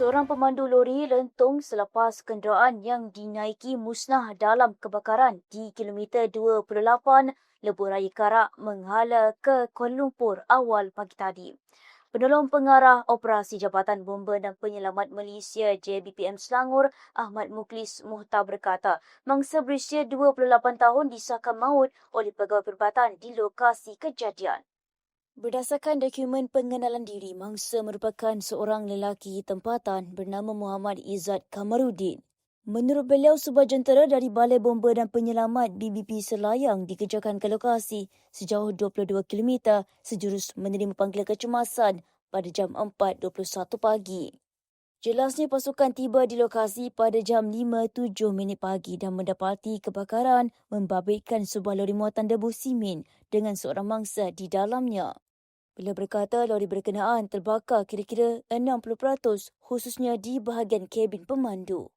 Seorang pemandu lori lentung selepas kenderaan yang dinaiki musnah dalam kebakaran di kilometer 28 Lebuh Raya Karak menghala ke Kuala Lumpur awal pagi tadi. Penolong pengarah Operasi Jabatan Bomba dan Penyelamat Malaysia JBPM Selangor Ahmad Muklis Muhtar berkata mangsa berusia 28 tahun disahkan maut oleh pegawai perubatan di lokasi kejadian. Berdasarkan dokumen pengenalan diri, mangsa merupakan seorang lelaki tempatan bernama Muhammad Izzat Kamarudin. Menurut beliau, sebuah jentera dari Balai Bomba dan Penyelamat BBP Selayang dikejarkan ke lokasi sejauh 22 km sejurus menerima panggilan kecemasan pada jam 4.21 pagi. Jelasnya pasukan tiba di lokasi pada jam 5.07 minit pagi dan mendapati kebakaran membabitkan sebuah lori muatan debu simen dengan seorang mangsa di dalamnya. Beliau berkata lori berkenaan terbakar kira-kira 60% khususnya di bahagian kabin pemandu.